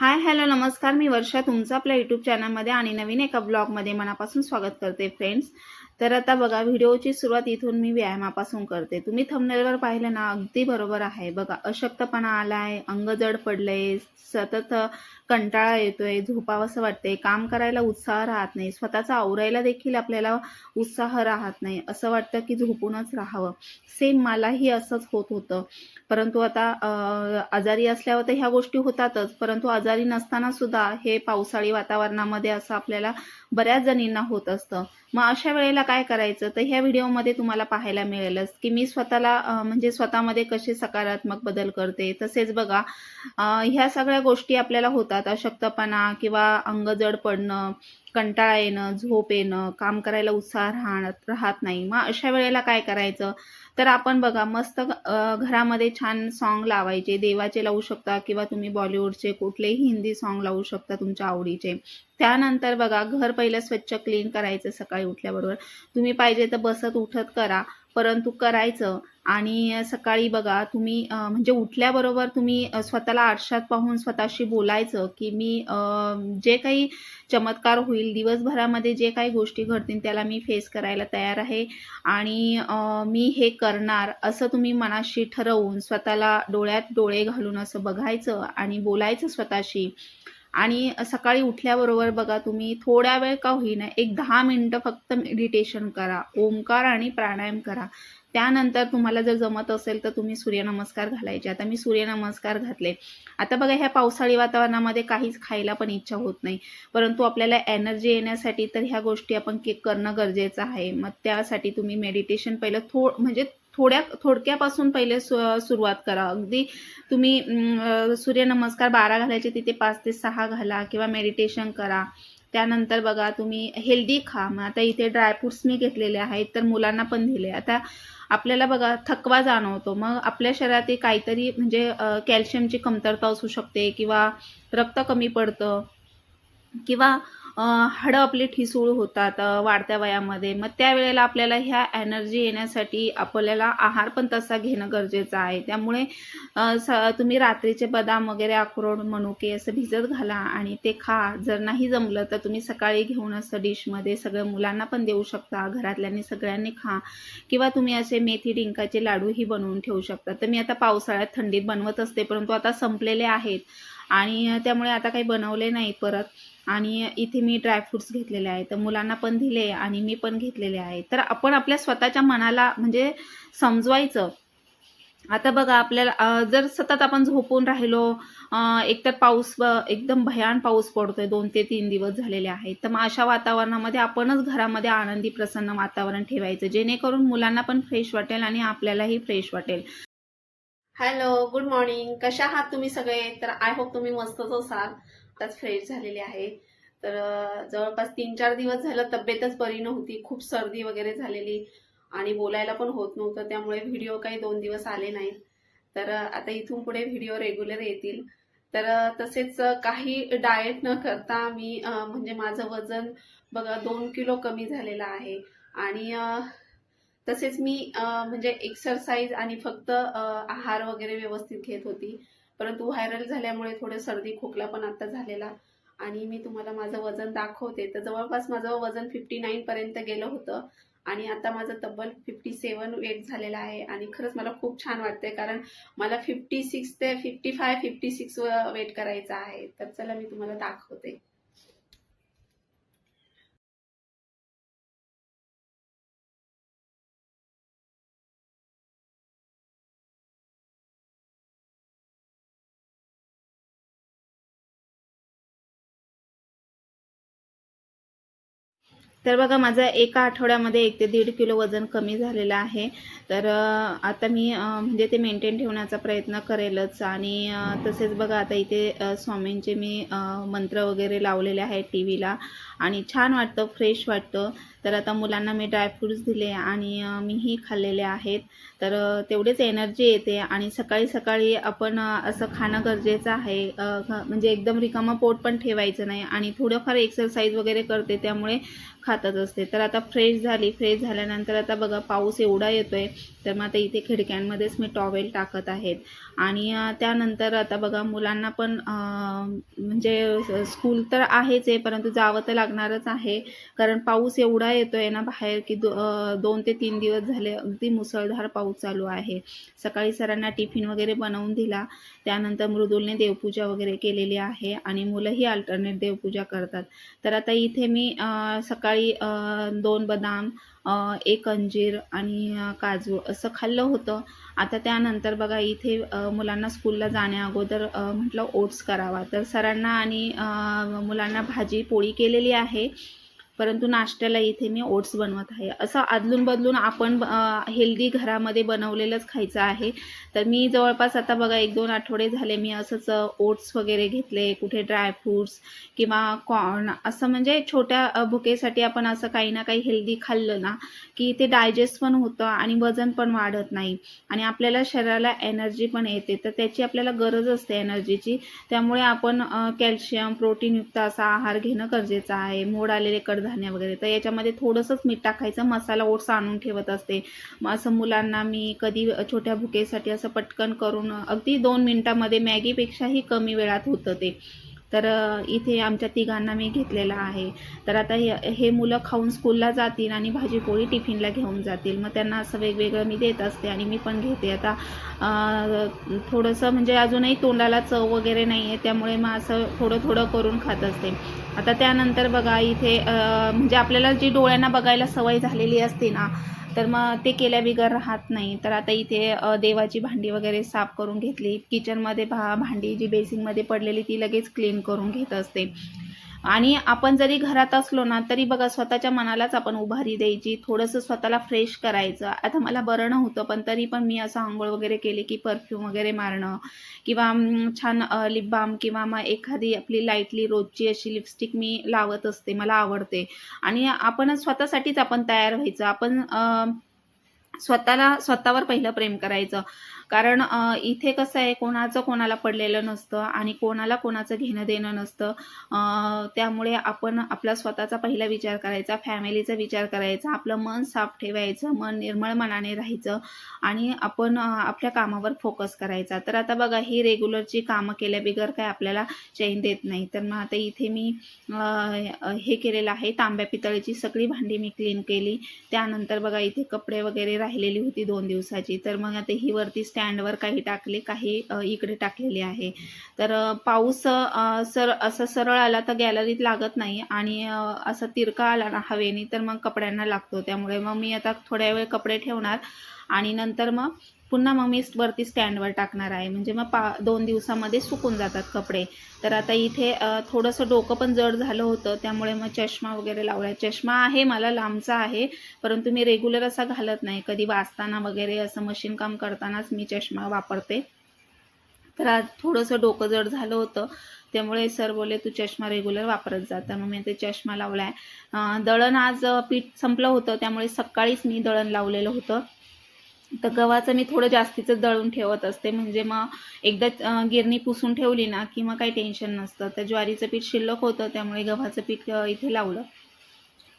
Hi hello नमस्कार. मी वर्षा तुमचं आपल्या यूट्यूब चॅनलमध्ये आणि नवीन एका ब्लॉगमध्ये मनापासून स्वागत करते फ्रेंड्स तर आता बघा व्हिडिओची सुरुवात इथून मी व्यायामापासून करते. तुम्ही थंबनेलवर पाहिलं ना अगदी बरोबर आहे. बघा अशक्तपणा आलाय अंग जड पडलंय सतत कंटाळा येतोय झोपावंसं वाटतंय काम करायला उत्साह राहत नाही स्वतःचा आवरायला देखील आपल्याला उत्साह राहत नाही असं वाटतं की झोपूनच राहावं. सेम मलाही असंच होत होतं. परंतु आता आजारी असल्यावर तर ह्या गोष्टी होतातच. परंतु आजारी नसताना सुद्धा हे पावसाळी वातावरणामध्ये असं आपल्याला बऱ्याच जणींना होत असतं. मग अशा वेळेला काय करायचं? तर ह्या व्हिडिओमध्ये तुम्हाला पाहायला मिळेलच की मी स्वतःला म्हणजे स्वतःमध्ये कसे सकारात्मक बदल करते. तसेच बघा ह्या सगळ्या गोष्टी आपल्याला होतात. अशक्तपणा किंवा अंग जड पडणं कंटाळा येणं झोप येणं काम करायला उत्साह राहत राहत नाही. मग अशा वेळेला काय करायचं? तर आपण बघा मस्त घरामध्ये छान सॉन्ग लावायचे. देवाचे लावू शकता किंवा तुम्ही बॉलिवूडचे कुठलेही हिंदी सॉन्ग लावू शकता तुमच्या आवडीचे. त्यानंतर बघा घर पहिलं स्वच्छ क्लीन करायचं सकाळी उठल्याबरोबर. तुम्ही पाहिजे तर बसत उठत करा परंतु करायचं. आणि सकाळी बघा तुम्ही म्हणजे उठल्याबरोबर तुम्ही स्वतःला आरशात पाहून स्वतःशी बोलायचं की मी जे काही चमत्कार होईल. दिवसभरामध्ये जे काही गोष्टी घडतील त्याला मी फेस करायला तयार आहे. आणि मी हे करणार असं तुम्ही मनाशी ठरवून स्वतःला डोळ्यात डोळे घालून असं बघायचं आणि बोलायचं स्वतःशी. आणि सकाळी उठल्याबरोबर बघा तुम्ही थोड्या वेळ का होईना एक दहा मिनटं फक्त मेडिटेशन करा. ओंकार आणि प्राणायाम करा. त्यानंतर तुम्हाला जर जमत असेल तर तुम्ही सूर्यनमस्कार घालायचे. आता मी सूर्यनमस्कार घातले. आता बघा ह्या पावसाळी वातावरणामध्ये काहीच खायला पण इच्छा होत नाही. परंतु आपल्याला एनर्जी येण्यासाठी तर ह्या गोष्टी आपण केक करणं गरजेचं आहे. मग त्यासाठी तुम्ही मेडिटेशन पहिलं थो म्हणजे थोड्या थोडक्यापासून पहिले सुरुवात करा. अगदी तुम्ही सूर्यनमस्कार बारा घालायचे तिथे पाच ते सहा घाला किंवा मेडिटेशन करा. त्यानंतर बघा तुम्ही हेल्दी खा. मग आता इथे ड्रायफ्रुट्स मी घेतलेले आहेत तर मुलांना पण दिले. आता आपल्याला बघा थकवा जाणवतो. मग आपल्या शरीरात काहीतरी म्हणजे कॅल्शियमची कमतरता असू शकते किंवा रक्त कमी पडतं किंवा हाडं आपली ठिसूळ होतात वाढत्या वयामध्ये. मग त्यावेळेला आपल्याला ह्या एनर्जी येण्यासाठी आपल्याला आहार पण तसा घेणं गरजेचं आहे. त्यामुळे स तुम्ही रात्रीचे बदाम वगैरे अक्रोड मनुके असं भिजत घाला आणि ते खा. जर नाही जमलं तर तुम्ही सकाळी घेऊन असं डिशमध्ये सगळं मुलांना पण देऊ शकता. घरातल्यांनी सगळ्यांनी खा. किंवा तुम्ही असे मेथी डिंकाचे लाडूही बनवून ठेवू शकता. तर मी आता पावसाळ्यात थंडीत बनवत असते परंतु आता संपलेले आहेत आणि त्यामुळे आता काही बनवले नाही परत. आणि इथे मी ड्रायफ्रुट्स घेतलेले आहेत तर मुलांना पण दिले आणि मी पण घेतलेले आहे तर आपण आपल्या स्वतःच्या मनाला म्हणजे समजवायचं. आता बघा आपल्याला जर सतत आपण झोपून राहिलो एकतर पाऊस एकदम भयान पाऊस पडतोय दोन ते तीन दिवस झालेले आहेत तर मग अशा वातावरणामध्ये आपणच घरामध्ये आनंदी प्रसन्न वातावरण ठेवायचं जेणेकरून मुलांना पण फ्रेश वाटेल आणि आपल्यालाही फ्रेश वाटेल. हॅलो गुड मॉर्निंग कशा आहात तुम्ही सगळे? तर आय होप तुम्ही मस्तच असाल. आत्ताच फ्रेश झालेले आहे. तर जवळपास तीन चार दिवस झालं तब्येतच बरी नव्हती. खूप सर्दी वगैरे झालेली आणि बोलायला पण होत नव्हतं. त्यामुळे व्हिडिओ काही दोन दिवस आले नाहीत. तर आता इथून पुढे व्हिडिओ रेग्युलर येतील. तर तसेच काही डाएट न करता मी म्हणजे माझं वजन बघा दोन किलो कमी झालेलं आहे. आणि तसेच मी म्हणजे एक्सरसाइज आणि फक्त आहार वगैरे व्यवस्थित घेत होती. परंतु व्हायरल झाल्यामुळे थोडं सर्दी खोकला पण आता झालेला. आणि मी तुम्हाला माझं वजन दाखवते. तर जवळपास माझं वजन फिफ्टी नाईनपर्यंत गेलं होतं. आणि आता माझं तब्बल फिफ्टी सेवन वेट झालेलं आहे. आणि खरंच मला खूप छान वाटतंय कारण मला फिफ्टी सिक्स ते fifty five fifty six wait करायचं आहे. तर चला मी तुम्हाला दाखवते. तर बघा माझं एका आठवड्यामध्ये एक ते दीड किलो वजन कमी झालेलं आहे. तर आता मी म्हणजे ते मेंटेन ठेवण्याचा प्रयत्न करेलच. आणि तसेच बघा आता इथे स्वामींचे मी मंत्र वगैरे लावलेले आहेत टी व्हीला आणि छान वाटतं फ्रेश वाटतं. तर आता मुलांना मी ड्रायफ्रूट्स दिले आणि मीही खाल्लेले आहेत. तर तेवढेच एनर्जी येते. आणि सकाळी सकाळी आपण असं खाणं गरजेचं आहे. म्हणजे एकदम रिकामा पोट पण ठेवायचं नाही. आणि थोडंफार एक्सरसाइज वगैरे करते त्यामुळे खातच असते. तर आता फ्रेश झाली. फ्रेश झाल्यानंतर आता बघा पाऊस एवढा येतो आहे तर मग आता इथे खिडक्यांमध्येच मी टॉवेल टाकत आहेत. आणि त्यानंतर आता बघा मुलांना पण म्हणजे स्कूल तर आहेच आहे परंतु जावं तर लागणारच आहे. कारण पाऊस एवढा येतो आहे ना बाहेर की दो दोन ते तीन दिवस झाले अगदी मुसळधार पाऊस चालू आहे. सकाळी सरांना टिफिन वगैरे बनवून दिला. त्यानंतर मृदुलने देवपूजा वगैरे केलेली आहे आणि मुलंही अल्टरनेट देवपूजा करतात. तर आता इथे मी सकाळी सकाळी दोन बदाम एक अंजीर आणि काजू असं खाल्लं होतं. आता त्यानंतर बघा इथे मुलांना स्कूलला जाण्या अगोदर म्हटलं ओट्स करावा. तर सरांना आणि मुलांना भाजी पोळी केलेली आहे. परंतु नाश्त्याला इथे मी ओट्स बनवत आहे. असं आदलून बदलून आपण हेल्दी घरामध्ये बनवलेलंच खायचं आहे. तर मी जवळपास आता बघा एक दोन आठवडे झाले मी असंच ओट्स वगैरे घेतले कुठे ड्रायफ्रूट्स किंवा कॉर्न असं म्हणजे छोट्या भुकेसाठी आपण असं काही ना काही हेल्दी खाल्लं ना की ते डायजेस्ट पण होतं आणि वजन पण वाढत नाही. आणि आपल्याला शरीराला एनर्जी पण येते. तर त्याची आपल्याला गरज असते एनर्जीची. त्यामुळे आपण कॅल्शियम प्रोटीनयुक्त असा आहार घेणं गरजेचं आहे. मोड आलेले कडधान्य वगैरे. तर याच्यामध्ये थोडंसंच मीठ टाकायचं. मसाला ओट्स आणून ठेवत असते. मग असं मुलांना मी कधी छोट्या भुकेसाठी असं पटकन करून अगदी दोन मिनटामध्ये मॅगीपेक्षाही कमी वेळात होतं ते. तर इथे आमच्या तिघांना मी घेतलेलं आहे. तर आता हे हे मुलं खाऊन स्कूलला जातील आणि भाजी पोळी टिफिनला घेऊन जातील. मग त्यांना असं वेगवेगळं मी देत असते आणि मी पण घेते. आता थोडंसं म्हणजे अजूनही तोंडाला चव वगैरे नाही आहे त्यामुळे मग असं थोडं थोडं करून खात असते. आता त्यानंतर बघा इथे म्हणजे आपल्याला जी डोळ्यांना बघायला सवय झालेली असते ना तर मग ते केल्या बिगर राहत नाही. तर आता इथे देवाची भांडी वगैरे साफ करून घेतली. किचनमध्ये भा भांडी जी बेसिनमध्ये पडलेली ती लगेच क्लीन करून घेत असते. आणि आपण जरी घरात असलो ना तरी बघा स्वतःच्या मनालाच आपण उभारी द्यायची. थोडंसं स्वतःला फ्रेश करायचं. आता मला बरं नव्हतं पण तरी पण मी असं आंघोळ वगैरे केली की परफ्यूम वगैरे मारणं किंवा छान लिप बाम किंवा मग एखादी आपली लाईटली रोजची अशी लिपस्टिक मी लावत असते मला आवडते. आणि आपण स्वतःसाठीच आपण तयार व्हायचं. आपण स्वतःला स्वतःवर पहिलं प्रेम करायचं. कारण इथे कसं आहे कोणाचं कोणाला पडलेलं नसतं आणि कोणाला कोणाचं घेणं देणं नसतं. त्यामुळे आपण आपला स्वतःचा पहिला विचार करायचा फॅमिलीचा विचार करायचा आपलं मन साफ ठेवायचं मन निर्मळ मनाने राहायचं आणि आपण आपल्या कामावर फोकस करायचा. तर आता बघा ही रेग्युलरची कामं केल्या बिगर काय आपल्याला चैन देत नाही. तर मग आता इथे मी हे केलेलं आहे तांब्या पितळीची सगळी भांडी मी क्लीन केली. त्यानंतर बघा इथे कपडे वगैरे राहिलेली होती दोन दिवसाची. तर मग आता ही वरती स्टँडवर काही टाकले काही इकडे टाकलेले आहे. तर पाऊस सर असं सरळ आला तर गॅलरीत लागत नाही आणि असा असं तिरका आला ना हवेने तर मग कपड्यांना लागतो. त्यामुळे मग मी आता थोड्या वेळ कपडे ठेवणार आणि नंतर मग पुन्हा मग मी वरती स्टँडवर टाकणार आहे. म्हणजे मग पा दोन दिवसामध्ये सुकून जातात कपडे. तर आता इथे थोडंसं डोकं पण जड झालं होतं. त्यामुळे मग चष्मा वगैरे लावला चष्मा आहे मला लांबचा आहे. परंतु मी रेग्युलर असा घालत नाही. कधी वाचताना वगैरे असं मशीन काम करतानाच मी चष्मा वापरते. तर आज थोडंसं डोकं जड झालं होतं. त्यामुळे सर बोलले तू चष्मा रेग्युलर वापरत जा. तर मग मी ते चष्मा लावलाय. आहे दळण आज पीठ संपलं होतं. त्यामुळे सकाळीच मी दळण लावलेलं होतं. तर गव्हाचं मी थोडं जास्तीचं दळून ठेवत असते. म्हणजे मग एकदा गिरणी पुसून ठेवली ना की मग काही टेन्शन नसतं. तर ज्वारीचं पीठ शिल्लक होतं त्यामुळे गव्हाचं पीठ इथे लावलं.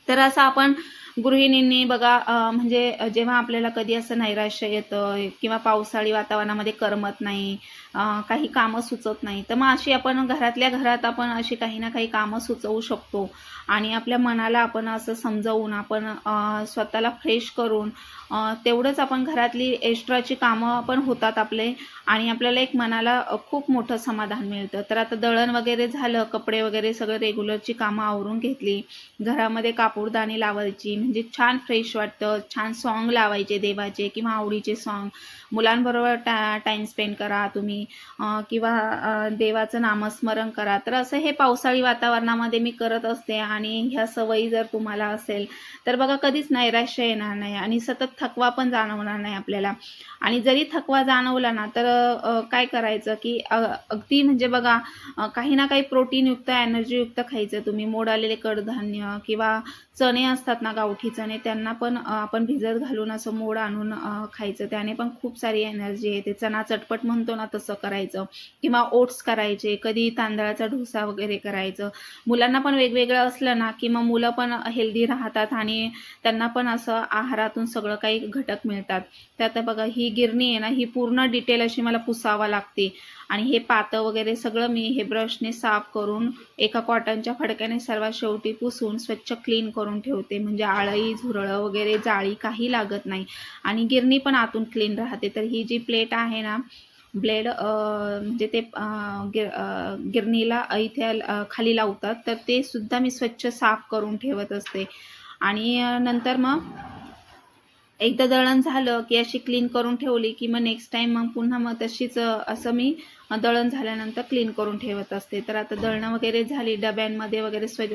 तर असं आपण गृहिणींनी बघा म्हणजे जेव्हा आपल्याला कधी असं नैराश्य येतं किंवा पावसाळी वातावरणामध्ये करमत नाही काही कामं सुचत नाही. तर मग अशी आपण घरातल्या घरात आपण अशी काही ना काही कामं सुचवू शकतो. आणि आपल्या मनाला आपण असं समजावून आपण स्वतःला फ्रेश करून तेवढंच आपण घरातली एक्स्ट्राची कामं पण होतात आपले. आणि आपल्याला एक मनाला खूप मोठं समाधान मिळतं. तर आता दळण वगैरे झालं कपडे वगैरे सगळं रेग्युलरची कामं आवरून घेतली. घरामध्ये कापूरदाणी लावायची. म्हणजे छान फ्रेश वाटतं. छान सॉन्ग लावायचे देवाचे किंवा आवडीचे सॉन्ग मुलांबरोबर टा टाईम स्पेंड करा तुम्ही किंवा देवाचं नामस्मरण करा. तर असं हे पावसाळी वातावरणामध्ये मी करत असते आणि ह्या सवयी जर तुम्हाला असेल तर बघा कधीच नैराश्य येणार नाही आणि सतत थकवा पण जाणवणार नाही आपल्याला. आणि जरी थकवा जाणवला ना तर काय करायचं की अगदी म्हणजे बघा काही ना काही प्रोटीनयुक्त एनर्जीयुक्त खायचं. तुम्ही मोड आलेले कडधान्य किंवा चणे असतात ना गावठी चणे त्यांना पण आपण भिजत घालून असं मोड आणून खायचं. त्याने पण खूप सारी एनर्जी येते चणा चटपट म्हणतो ना तसं करायचं. किंवा ओट्स करायचे कधी तांदळाचा डोसा वगैरे करायचं. मुलांना पण वेगवेगळं असलं ना की मग मुलं पण हेल्दी राहतात आणि त्यांना पण असं आहारातून सगळं काही घटक मिळतात. त्यात बघा ही गिरणी आहे ना ही पूर्ण डिटेल अशी मला पुसावा लागते. आणि हे पातं वगैरे सगळं मी हे ब्रशने साफ करून एका कॉटनच्या फडक्याने सर्वात शेवटी पुसून स्वच्छ क्लीन करून ठेवते. म्हणजे आळई झुरळं वगैरे जाळी काही लागत नाही. आणि गिरणी पण आतून क्लीन राहते. तर ही जी प्लेट आहे ना ब्लेड म्हणजे ते गिर गिरणीला इथे खाली लावतात. तर ते सुद्धा मी स्वच्छ साफ करून ठेवत असते. आणि नंतर मग एकदा दळण झालं की अशी क्लीन करून ठेवली की मग नेक्स्ट टाईम मग पुन्हा मग तशीच असं मी दळण झाल्यानंतर क्लीन करून ठेवत असते. तर आता दळणं वगैरे झाली डब्यांमध्ये वगैरे स्वज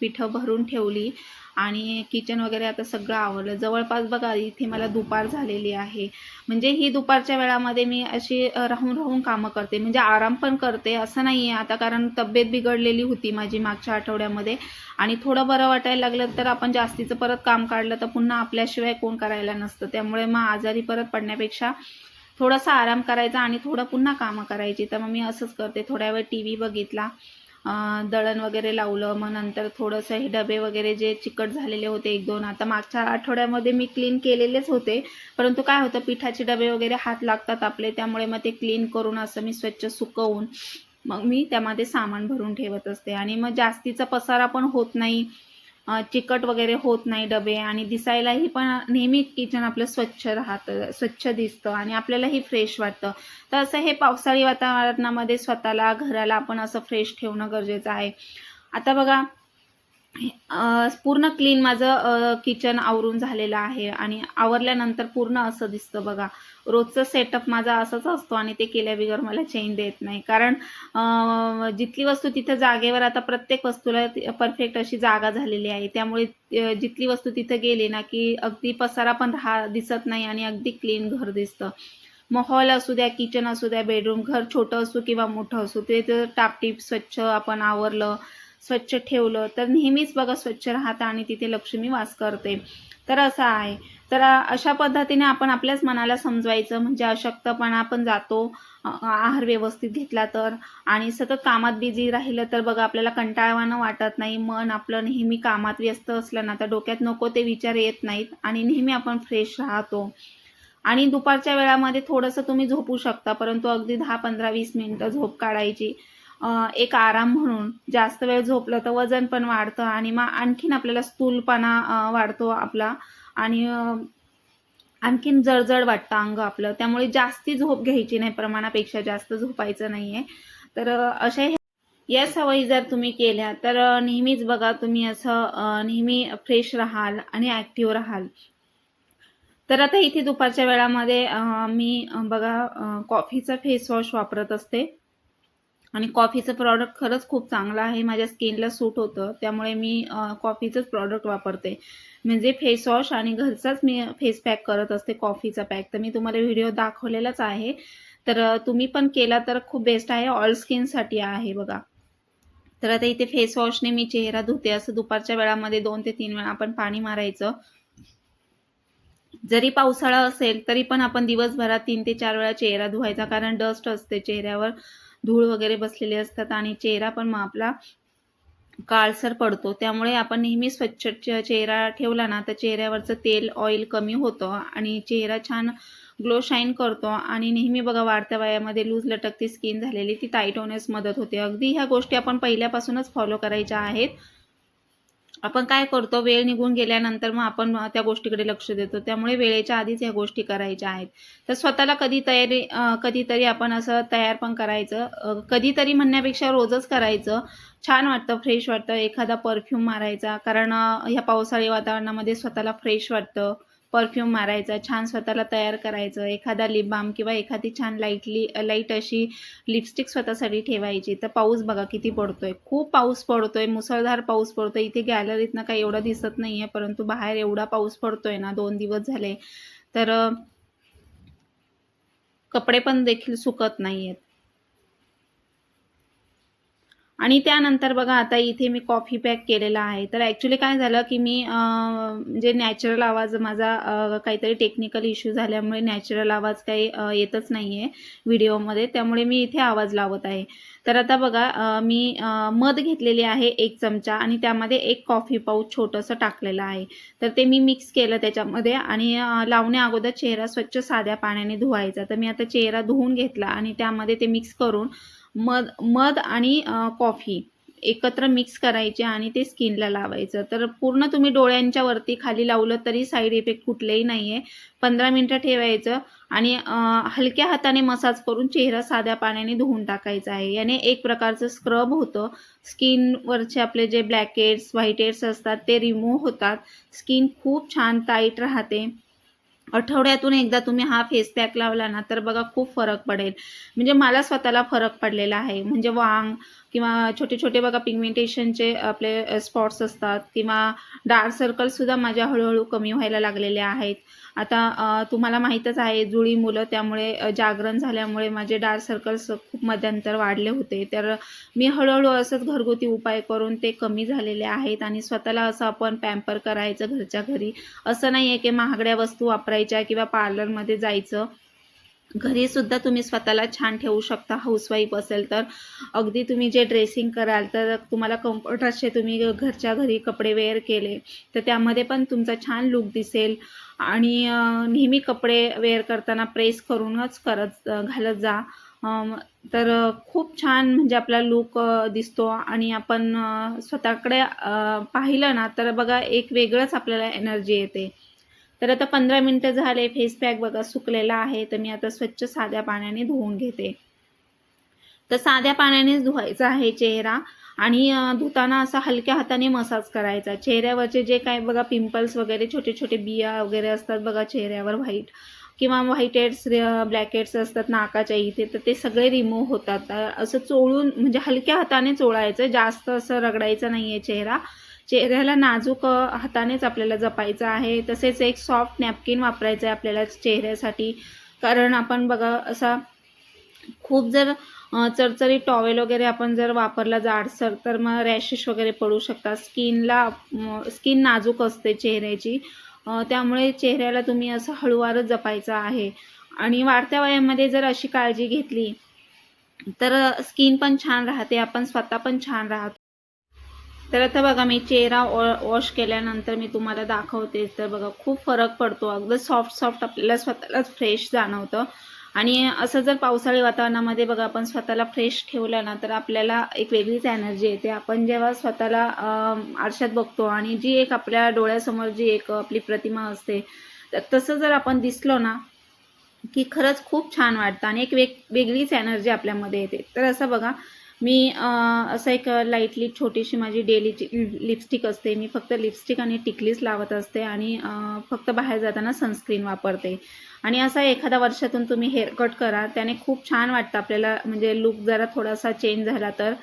पिठं भरून ठेवली आणि किचन वगैरे आता सगळं आवरलं. जवळपास बघा इथे मला दुपार झालेली आहे. म्हणजे ही दुपारच्या वेळामध्ये मी अशी राहून राहून कामं करते. म्हणजे आराम पण करते असं नाही आहे आता कारण तब्येत बिघडलेली होती माझी मागच्या आठवड्यामध्ये आणि थोडं बरं वाटायला लागलं तर आपण जास्तीचं परत काम काढलं तर पुन्हा आपल्याशिवाय कोण करायला नसतं. त्यामुळे मग आजारी परत पडण्यापेक्षा थोडासा आराम करायचा आणि थोडं पुन्हा कामं करायची. तर मग मी असंच करते. थोड्या वेळ टी व्ही बघितला दळण वगैरे लावलं. मग नंतर थोडंसं हे डबे वगैरे जे चिकट झालेले होते एक दोन. आता मागच्या आठवड्यामध्ये मी क्लीन केलेलेच होते. परंतु काय होतं? पिठाचे डबे वगैरे हात लागतात आपले. त्यामुळे मग ते क्लीन करून असं मी स्वच्छ सुकवून मग मी त्यामध्ये सामान भरून ठेवत असते. आणि मग जास्तीचा पसारा पण होत नाही. चिकट वगैरे होत नाही डबे आणि दिसायलाही पण नेहमी किचन आपलं स्वच्छ राहतं स्वच्छ दिसतं आणि आपल्यालाही फ्रेश वाटतं. तर असं हे पावसाळी वातावरणामध्ये स्वतःला घराला आपण असं फ्रेश ठेवणं गरजेचं आहे. आता बघा पूर्ण क्लीन माझं किचन आवरून झालेलं आहे आणि आवरल्यानंतर पूर्ण असं दिसतं बघा. रोजचं सेटअप माझा असाच असतो आणि ते केल्याबिगर मला चेंज देत नाही. कारण जितली वस्तू तिथं जागेवर आता प्रत्येक वस्तूला परफेक्ट अशी जागा झालेली आहे. त्यामुळे जितली वस्तू तिथं गेली ना की अगदी पसारा पण राहा दिसत नाही आणि अगदी क्लीन घर दिसतं. मग हॉल असू द्या किचन असू द्या बेडरूम घर छोटं असू किंवा मोठं असू ते तर टापटीप स्वच्छ आपण आवरलं स्वच्छ ठेवलं तर नेहमीच बघा स्वच्छ राहतं आणि तिथे लक्ष्मी वास करते. तर असं आहे. तर अशा पद्धतीने आपण आपल्याच मनाला समजवायचं. म्हणजे अशक्तपणा पण जातो. आहार व्यवस्थित घेतला तर. आणि सतत कामात बिझी राहिलं तर बघा आपल्याला कंटाळवाणं वाटत नाही. मन आपलं नेहमी कामात व्यस्त असलं ना तर डोक्यात नको ते विचार येत नाहीत. आणि नेहमी आपण फ्रेश राहतो. आणि दुपारच्या वेळामध्ये थोडंसं तुम्ही झोपू शकता. परंतु अगदी दहा पंधरा वीस मिनिटं झोप काढायची. एक आराम म्हणून. जास्त वेळ झोपलं तर वजन पण वाढतं आणि मग आणखीन आपल्याला स्थूलपणा वाढतो आपला. आणि आणखीन जळजळ वाटतं अंग आपलं. त्यामुळे जास्ती झोप घ्यायची नाही प्रमाणापेक्षा जास्त झोपायचं नाहीये. तर अशा या सवयी जर तुम्ही केल्या तर नेहमीच बघा तुम्ही असं नेहमी फ्रेश राहाल आणि ॲक्टिव्ह राहाल. तर आता इथे दुपारच्या वेळामध्ये मी बघा कॉफीचा फेस वॉश वापरत असते. आणि कॉफीचं प्रॉडक्ट खरंच खूप चांगलं आहे. माझ्या स्किनला सूट होतं. त्यामुळे मी कॉफीचंच प्रॉडक्ट वापरते. म्हणजे फेस वॉश आणि घरचाच मी फेस पॅक करत असते कॉफीचा पॅक तर मी तुम्हाला व्हिडिओ दाखवलेलाच आहे. तर तुम्ही पण केला तर खूप बेस्ट आहे. ऑल स्किनसाठी आहे बघा. तर आता इथे फेस वॉशने मी चेहरा धुते. असं दुपारच्या वेळामध्ये दोन ते तीन वेळा आपण पाणी मारायचं. जरी पावसाळा असेल तरी पण आपण दिवसभरात तीन ते चार वेळा चेहरा धुवायचा. कारण डस्ट असते चेहऱ्यावर. धूळ वगैरे बसलेले असतात आणि चेहरा पण मग आपला काळसर पडतो. त्यामुळे आपण नेहमी स्वच्छ चेहरा ठेवला ना तर चेहऱ्यावरचं तेल ऑइल कमी होतं आणि चेहरा छान ग्लो शाईन करतो. आणि नेहमी बघा वाढत्या वयामध्ये लूज लटकती स्किन झालेली ती टाईट होण्यास मदत होते. अगदी ह्या गोष्टी आपण पहिल्यापासूनच फॉलो करायच्या आहेत. आपण काय करतो? वेळ निघून गेल्यानंतर मग आपण त्या गोष्टीकडे लक्ष देतो. त्यामुळे वेळेच्या आधीच ह्या गोष्टी करायच्या आहेत. तर स्वतःला कधी तयारी कधीतरी आपण असं तयार पण करायचं. कधीतरी म्हणण्यापेक्षा रोजच करायचं. छान वाटतं फ्रेश वाटतं. एखादा परफ्यूम मारायचा. कारण ह्या पावसाळी वातावरणामध्ये स्वतःला फ्रेश वाटतं. परफ्यूम मारायचा छान स्वतःला तयार करायचं एखादा लिप बाम किंवा एखादी छान लाईटली लाइट अशी लिपस्टिक स्वतःसाठी ठेवायची. तर पाऊस बघा किती पडतोय. खूप पाऊस पडतोय मुसळधार पाऊस पडतोय. इथे गॅलरीतनं काही एवढं दिसत नाही आहे परंतु बाहेर एवढा पाऊस पडतोय ना दोन दिवस झाले तर कपडे पण देखील सुकत नाही आहेत आणि त्यानंतर बघा आता इथे मी कॉफी पॅक केलेला आहे. तर ॲक्च्युली काय झालं की मी म्हणजे नॅचरल आवाज माझा काहीतरी टेक्निकल इश्यू झाल्यामुळे नॅचरल आवाज काही येतच नाही आहे व्हिडिओमध्ये त्यामुळे मी इथे आवाज लावत आहे. तर आता बघा मी मध घेतलेली आहे एक चमचा आणि त्यामध्ये एक कॉफी पाऊच छोटंसं टाकलेलं आहे. तर ते मी मिक्स केलं त्याच्यामध्ये आणि लावण्या अगोदर चेहरा स्वच्छ साध्या पाण्याने धुवायचा. तर मी आता चेहरा धुवून घेतला आणि त्यामध्ये ते मिक्स करून मध मध आणि कॉफी एकत्र मिक्स करायचे आणि ते स्किनला लावायचं. तर पूर्ण तुम्ही डोळ्यांच्या वरती खाली लावलं तरी साईड इफेक्ट कुठलेही नाही आहे पंधरा मिनटं ठेवायचं आणि हलक्या हाताने मसाज करून चेहरा साध्या पाण्याने धुवून टाकायचा आहे. याने एक प्रकारचं स्क्रब होतं. स्किनवरचे आपले जे ब्लॅक हेड्स व्हाईट हेड्स असतात ते रिमूव्ह होतात. स्किन खूप छान टाईट राहते. आठवड्यातून एकदा तुम्ही हा फेस पॅक लावला ना तर बघा खूप फरक पडेल. म्हणजे मला स्वतःला फरक पडलेला आहे. म्हणजे वांग किंवा छोटे छोटे बघा पिगमेंटेशनचे आपले स्पॉट्स असतात किंवा डार्क सर्कल्ससुद्धा माझ्या हळूहळू कमी व्हायला लागलेले आहेत. आता तुम्हाला माहीतच आहे जुळी मुलं त्यामुळे जागरण झाल्यामुळे माझे डार्क सर्कल्स खूप मध्यंतर वाढले होते. तर मी हळूहळू असंच घरगुती उपाय करून ते कमी झालेले आहेत आणि स्वतःला असं आपण पॅम्पर करायचं घरच्या घरी. असं नाही आहे की महागड्या वस्तू वापरायच्या किंवा पार्लरमध्ये जायचं. घरी सुद्धा तुम्ही स्वतःला छान ठेवू शकता हाऊसवाईफ असेल तर. अगदी तुम्ही जे ड्रेसिंग कराल तर तुम्हाला कम्फर्ट असे तुम्ही घरच्या घरी कपडे वेअर केले तर त्यामध्ये पण तुमचा छान लुक दिसेल. आणि नेहमी कपडे वेअर करताना प्रेस करूनच करत घालत जा. तर खूप छान म्हणजे आपला लुक दिसतो. आणि आपण स्वतःकडे पाहिलं ना तर बघा एक वेगळंच आपल्याला एनर्जी येते. तर आता पंधरा मिनटं झाले फेस पॅक बघा सुकलेला आहे तर मी आता स्वच्छ साध्या पाण्याने धुवून घेते. तर साध्या पाण्यानेच धुवायचा आहे चेहरा आणि धुताना असा हलक्या हाताने मसाज करायचा. चेहऱ्यावरचे जे काय बघा पिंपल्स वगैरे छोटे छोटे बिया वगैरे असतात बघा चेहऱ्यावर व्हाईट किंवा व्हाईट हेड्स ब्लॅक हेड्स असतात नाकाच्या इथे तर ते सगळे रिमूव्ह होतात. असं चोळून म्हणजे हलक्या हाताने चोळायचं जास्त असं रगडायचं नाही आहे चेहरा. चेहऱ्याला नाजूक हातानेच आपल्याला जपायचं आहे. तसेच एक सॉफ्ट नॅपकिन वापरायचं आहे आपल्याला चेहऱ्यासाठी. कारण आपण बघा असा खूप जर चरचरी टॉवेल वगैरे आपण जर वापरला जाडसर तर मग रॅशेस वगैरे पडू शकतात. स्किनला स्किन नाजूक असते चेहऱ्याची. त्यामुळे चेहऱ्याला तुम्ही असं हळूवारच जपायचं आहे. आणि वाढत्या वयामध्ये जर अशी काळजी घेतली तर स्किन पण छान राहते. आपण स्वतः पण छान राहतो. तर आता बघा मी चेहरा वॉश केल्यानंतर मी तुम्हाला दाखवते. तर बघा खूप फरक पडतो. अगदी सॉफ्ट सॉफ्ट आपल्याला स्वतःलाच फ्रेश जाणवतं. आणि असं जर पावसाळी वातावरणामध्ये बघा आपण स्वतःला फ्रेश ठेवलं ना तर आपल्याला एक वेगळीच एनर्जी येते. आपण जेव्हा स्वतःला आरशात बघतो आणि जी एक आपल्या डोळ्यासमोर जी एक आपली प्रतिमा असते तर तसं जर आपण दिसलो ना की खरंच खूप छान वाटतं आणि एक वेग वेगळीच एनर्जी आपल्यामध्ये येते. तर असं बघा मी असं एक लाईटली छोटीशी माझी डेलीची लिपस्टिक असते. मी फक्त लिपस्टिक आणि टिकलीच लावत असते आणि फक्त बाहेर जाताना सनस्क्रीन वापरते. आणि असा एखादा वर्षातून तुम्ही हेअर कट करा त्याने खूप छान वाटतं आपल्याला म्हणजे लुक जरा थोडासा चेंज झाला तर.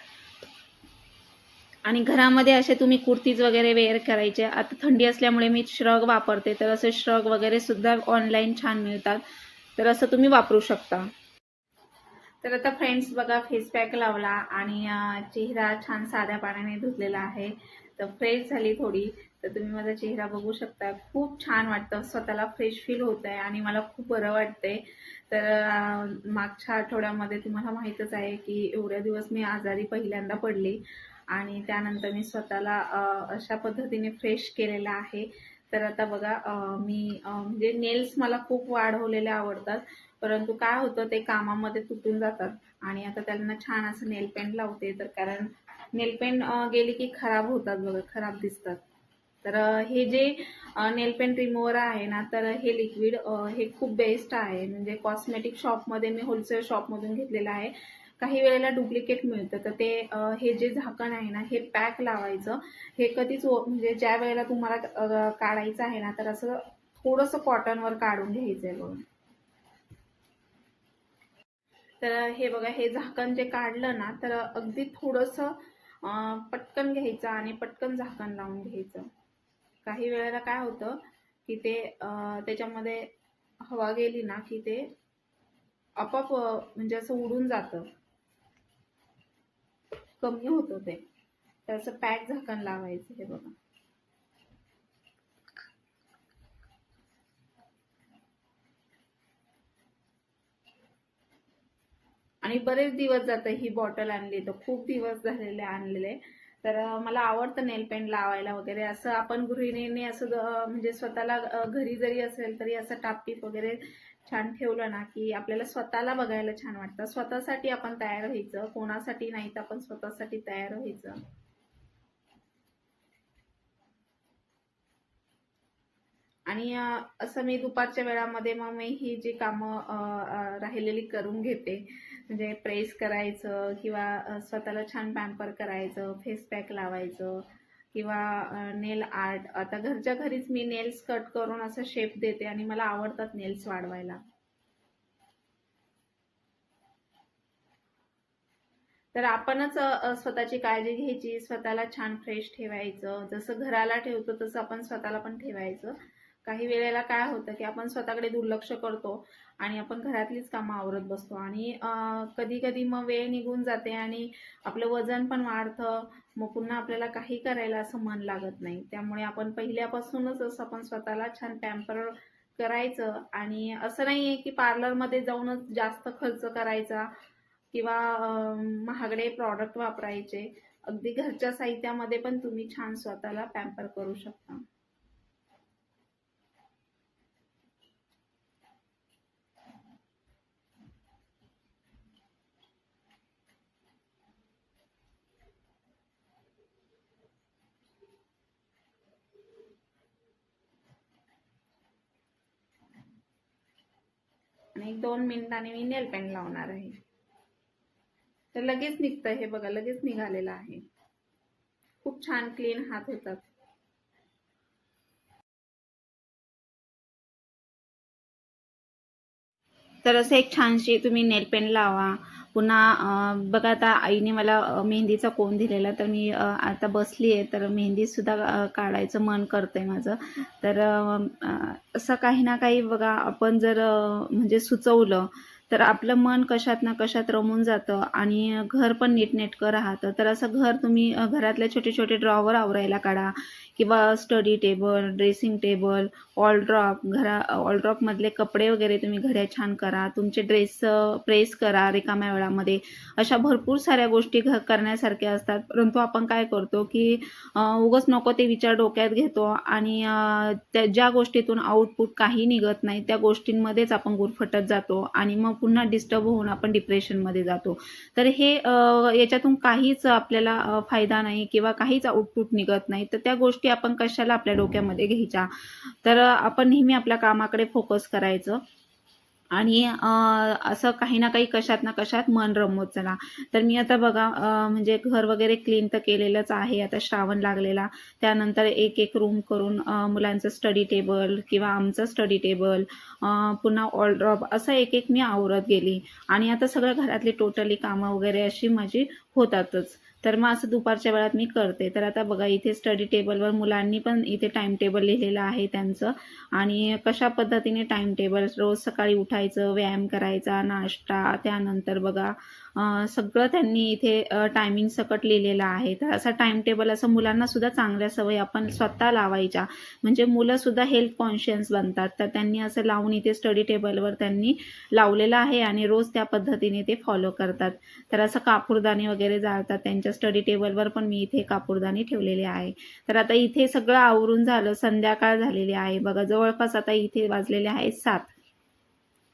आणि घरामध्ये असे तुम्ही कुर्तीज वगैरे वेअर करायचे. आता थंडी असल्यामुळे मी श्रग वापरते. तर असे श्रग वगैरे सुद्धा ऑनलाईन छान मिळतात. तर असं तुम्ही वापरू शकता. तर आता फ्रेंड्स बघा फेस पॅक लावला आणि चेहरा छान साध्या पाण्याने धुतलेला आहे. तर फ्रेश झाली थोडी. तर तुम्ही माझा चेहरा बघू शकता. खूप छान वाटतं. स्वतःला फ्रेश फील होत आहे आणि मला खूप बरं वाटतंय. तर मागच्या आठवड्यामध्ये तुम्हाला माहीतच आहे की एवढ्या दिवस मी आजारी पहिल्यांदा पडली आणि त्यानंतर मी स्वतःला अशा पद्धतीने फ्रेश केलेला आहे. तर आता बघा मी म्हणजे नेल्स मला खूप वाढवलेले आवडतात. परंतु काय होतं ते कामामध्ये तुटून जातात. आणि आता त्यांना छान असं नेल पेंट लावते तर कारण नेल पेंट गेली की खराब होतात बघा खराब दिसतात. तर हे जे नेल पेंट रिमूव्हर आहे ना तर हे लिक्विड हे खूप बेस्ट आहे. म्हणजे कॉस्मेटिक शॉपमध्ये मी होलसेल शॉपमधून घेतलेलं आहे. काही वेळेला डुप्लिकेट मिळतं. तर ते हे जे झाकण आहे ना हे पॅक लावायचं. हे कधीच म्हणजे ज्या वेळेला तुम्हाला काढायचं आहे ना तर असं थोडंसं कॉटनवर काढून घ्यायचं आहे बघा. तर हे बघा हे झाकण जे काढलं ना तर अगदी थोडंसं पटकन घ्यायचं आणि पटकन झाकण लावून घ्यायचं. काही वेळेला काय होतं की ते त्याच्यामध्ये हवा गेली ना की ते आपोआप म्हणजे असं उडून जातं. कमी होतं ते. तर असं पॅक झाकण लावायचं हे बघा. आणि बरेच दिवस जातं ही बॉटल आणली तर खूप दिवस झालेले आणलेले. तर मला आवडतं नेल पेंट लावायला वगैरे. असं आपण गृहिणीने असं म्हणजे स्वतःला घरी जरी असेल तरी असं टापटीप वगैरे छान ठेवलं ना की आपल्याला स्वतःला बघायला छान वाटतं. स्वतःसाठी आपण तयार व्हायचं कोणासाठी नाही तर आपण स्वतःसाठी तयार व्हायचं. आणि असं मी दुपारच्या वेळामध्ये मग मी ही जी कामं राहिलेली करून घेते म्हणजे प्रेस करायचं किंवा स्वतःला छान पॅम्पर करायचं फेस पॅक लावायचं किंवा नेल आर्ट आता घरच्या घरीच मी नेल्स कट करून असं शेप देते आणि मला आवडतात नेल्स वाढवायला. तर आपणच स्वतःची काळजी घ्यायची स्वतःला छान फ्रेश ठेवायचं. जसं घराला ठेवतो तसं आपण स्वतःला पण ठेवायचं. काही वेळेला काय होतं की आपण स्वतःकडे दुर्लक्ष करतो. आणि आपण घरातलीच कामं आवरत बसतो. आणि कधी कधी मग वेळ निघून जाते आणि आपलं वजन पण वाढतं. मग पुन्हा आपल्याला काही करायला असं मन लागत नाही. त्यामुळे आपण पहिल्यापासूनच असं आपण स्वतःला छान पॅम्पर करायचं. आणि असं नाही आहे की पार्लरमध्ये जाऊनच जास्त खर्च करायचा किंवा महागडे प्रॉडक्ट वापरायचे. अगदी घरच्या साहित्यामध्ये पण तुम्ही छान स्वतःला पॅम्पर करू शकता. आणि एक दोन मिनिटांनी मी नेल पेंट लावणार आहे. तर लगेच निघतं हे बघा लगेच निघालेलं आहे. खूप छान क्लीन हात होतात. तर असं एक छानशी तुम्ही नेल पेंट लावा. पुन्हा बघा आता आईने मला मेहंदीचा कोण दिलेला तर मी आता बसली आहे तर मेहंदीसुद्धा काढायचं मन करतंय माझं. तर असं काही ना काही बघा आपण जर म्हणजे सुचवलं तर आपलं मन कशात ना कशात रमून जातं आणि घर पण नीटनेटकं राहतं. तर असं घर तुम्ही घरातले छोटे छोटे ड्रॉवर आवरायला काढा किंवा study table dressing table wardrobe घरा ऑलड्रॉपमधले कपडे वगैरे तुम्ही घड्या छान करा तुमचे ड्रेस प्रेस करा रिकाम्या वेळामध्ये. अशा भरपूर साऱ्या गोष्टी घ करण्यासारख्या असतात. परंतु आपण काय करतो की उगच उगाच नको ते विचार डोक्यात घेतो आणि त्या ज्या गोष्टीतून आउटपुट काही निघत नाही त्या गोष्टींमध्येच आपण गुरफटत जातो आणि मग पुन्हा डिस्टर्ब होऊन आपण डिप्रेशनमध्ये जातो. तर हे अं, याच्यातून काहीच आपल्याला फायदा नाही किंवा काहीच आउटपुट निघत नाही. तर त्या गोष्टी आपण कशाला आपल्या डोक्यामध्ये घ्यायच्या? तर आपण नेहमी आपल्या कामाकडे फोकस करायचं. आणि असं काही ना काही कशात ना कशात मन रमवत चला. तर मी आता बघा म्हणजे घर वगैरे क्लीन तर केलेलंच आहे. आता श्रावण लागलेला. त्यानंतर एक एक रूम करून मुलांचं स्टडी टेबल किंवा आमचं स्टडी टेबल पुन्हा ऑलड्रॉप असं एक एक मी आवरत गेली. आणि आता सगळं घरातली टोटली कामं वगैरे अशी माझी होतातच. तर मग असं दुपारच्या वेळात मी करते. तर आता बघा इथे स्टडी टेबलवर मुलांनी पण इथे टाइम टेबल लिहिलेलं आहे त्यांचं. आणि कशा पद्धतीने टाइम टेबल रोज सकाळी उठायचं व्यायाम करायचा नाश्ता त्यानंतर बघा सगळं त्यांनी इथे टायमिंग सकट लिहिलेलं आहे. तर असा टाइम टेबल असं मुलांना सुद्धा चांगल्या सवयी आपण स्वतः लावायच्या. म्हणजे मुलं सुद्धा हेल्थ कॉन्शियस बनतात. तर त्यांनी असं लावून इथे स्टडी टेबलवर त्यांनी लावलेलं आहे आणि रोज त्या पद्धतीने ते फॉलो करतात. तर असं कापूरदाणी वगैरे जाळतात. त्यांच्या स्टडी टेबलवर पण मी इथे कापूरदाणी ठेवलेली आहे. तर आता इथे सगळं आवरून झालं. संध्याकाळ झालेली आहे. बघा जवळपास आता इथे वाजलेले आहेत सात.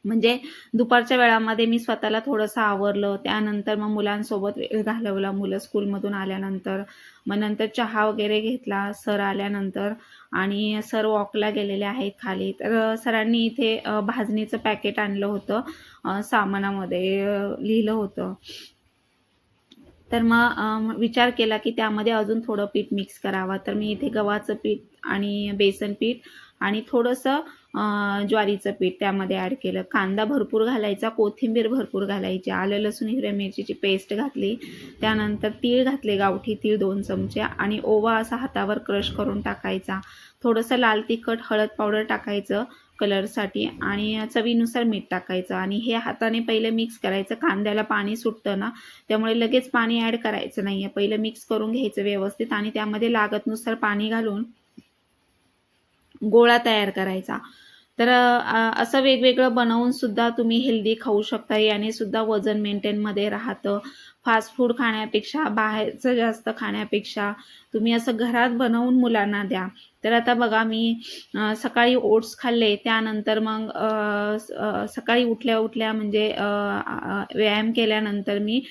म्हणजे दुपारच्या वेळामध्ये मी स्वतःला थोडंसं आवरलं. त्यानंतर मग मुलांसोबत वेळ घालवला. मुलं स्कूलमधून आल्यानंतर मग नंतर चहा वगैरे घेतला सर आल्यानंतर आणि सर वॉकला गेलेले आहेत खाली. तर सरांनी इथे भाजणीचं पॅकेट आणलं होतं सामानामध्ये लिहिलं होतं. तर मग विचार केला की त्यामध्ये अजून थोडं पीठ मिक्स करावा. तर मी इथे गव्हाचं पीठ आणि बेसन पीठ आणि थोडंसं ज्वारीचं पीठ त्यामध्ये ॲड केलं. कांदा भरपूर घालायचा कोथिंबीर भरपूर घालायची आलं लसूण हिरव्या मिरचीची पेस्ट घातली. त्यानंतर तीळ घातले गावठी तीळ दोन चमचे आणि ओवा असा हातावर क्रश करून टाकायचा. थोडंसं लाल तिखट हळद पावडर टाकायचं कलरसाठी आणि चवीनुसार मीठ टाकायचं. आणि हे हाताने पहिले मिक्स करायचं. कांद्याला पाणी सुटतं ना त्यामुळे लगेच पाणी ॲड करायचं नाही आहे पहिलं मिक्स करून घ्यायचं व्यवस्थित आणि त्यामध्ये लागतनुसार पाणी घालून गोळा तयार करायचा. तर असं वेगवेगळं बनवून सुद्धा तुम्ही हेल्दी खाऊ शकता. याने सुद्धा वजन मेंटेनमध्ये राहतं. फास्ट फूड खाण्यापेक्षा बाहेरचं जास्त खाण्यापेक्षा तुम्ही असं घरात बनवून मुलांना द्या. तर आता बघा मी सकाळी ओट्स खाल्ले. त्यानंतर मग सकाळी उठल्या उठल्या म्हणजे व्यायाम केल्यानंतर मी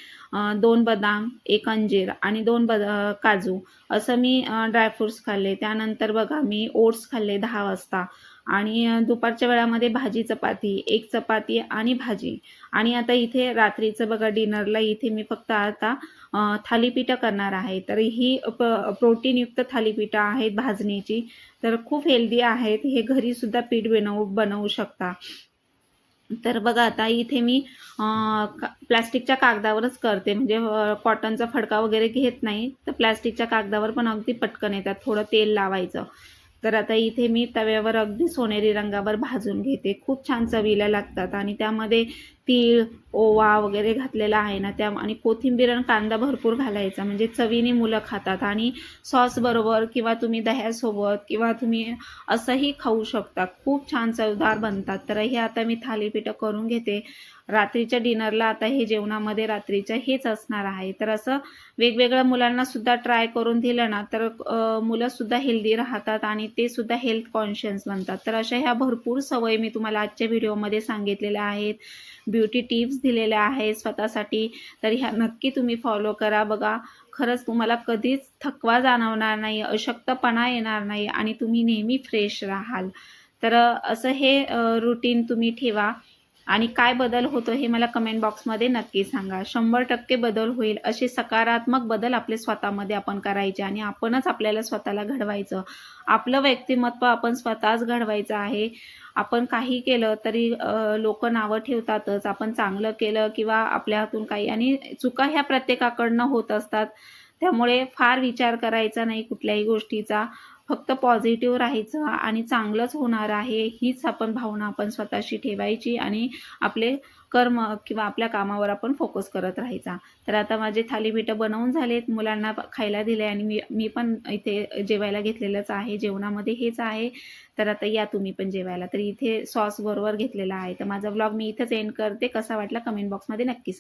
दोन बदाम एक अंजीर आणि दोन बद काजू असं मी ड्रायफ्रुट्स खाल्ले. त्यानंतर बघा मी ओट्स खाल्ले दहा वाजता. आणि दुपारच्या वेळामध्ये भाजी चपाती एक चपाती आणि भाजी. आणि आता इथे रात्रीचं बघा डिनरला इथे मी फक्त आता थालीपीठं करणार आहे. तर ही प प्रोटीनयुक्त थालीपीठं आहेत भाजणीची. तर खूप हेल्दी आहेत. हे घरी सुद्धा पीठ बनवू बनवू शकता. तर बघा आता इथे मी प्लॅस्टिकच्या प्लास्टिकच्या कागदावरच करते. म्हणजे कॉटनचा फडका वगैरे घेत नाही. तर प्लास्टिकच्या कागदावर पण अगदी पटकन येतात. थोडं तेल लावायचं. तर आता इथे मी तव्यावर अगदी सोनेरी रंगावर भाजून घेते. खूप छान चवीला लागतात आणि त्यामध्ये तीळ ओवा वगैरे घातलेला आहे ना त्या आणि कोथिंबीर आणि कांदा भरपूर घालायचा. म्हणजे चवीने मुलं खातात आणि सॉस बरोबर किंवा तुम्ही दह्यासोबत किंवा तुम्ही असंही खाऊ शकता. खूप छान चवदार बनतात. तर हे आता मी थालीपीठं करून घेते. रात्रीच्या डिनरला आता हे जेवणामध्ये रात्रीच्या हेच असणार आहे. तर असं वेगवेगळ्या मुलांना सुद्धा ट्राय करून दिलं ना तर मुलंसुद्धा मुलं सुद्धा हेल्दी राहतात आणि ते सुद्धा हेल्थ कॉन्शियस बनतात. तर अशा ह्या भरपूर सवयी मी तुम्हाला आजच्या व्हिडिओमध्ये सांगितलेल्या आहेत. ब्युटी टिप्स दिलेल्या आहेत स्वतःसाठी. तर ह्या नक्की तुम्ही फॉलो करा. बघा खरंच तुम्हाला कधीच थकवा जाणवणार नाही अशक्तपणा येणार नाही आणि तुम्ही नेहमी फ्रेश राहाल. तर असं हे रुटीन तुम्ही ठेवा. आणि काय बदल होतो हे मला कमेंट बॉक्समध्ये नक्की सांगा. शंभर टक्के बदल होईल असे सकारात्मक बदल आपले स्वतःमध्ये आपण करायचे आणि आपणच आपल्याला स्वतःला घडवायचं. आपलं व्यक्तिमत्व आपण स्वतःच घडवायचं आहे. आपण काही केलं तरी लोक नावं ठेवतातच. आपण चांगलं केलं किंवा आपल्या हातून काही आणि चुका ह्या प्रत्येकाकडनं होत असतात. त्यामुळे फार विचार करायचा नाही कुठल्याही गोष्टीचा. फक्त पॉझिटिव्ह राहायचं आणि चांगलंच होणार आहे हीच आपण भावना आपण स्वतःशी ठेवायची आणि आपले कर्म किंवा आपल्या कामावर आपण फोकस करत राहायचा. तर आता माझे थालीपीठं बनवून झालेत मुलांना खायला दिले आणि मी मी पण इथे जेवायला घेतलेलंच आहे जेवणामध्ये हेच आहे. तर आता या तुम्ही पण जेवायला. तर इथे सॉस बरोबर घेतलेला आहे. तर माझा ब्लॉग मी इथंच एंड करते. कसा वाटला कमेंट बॉक्समध्ये नक्की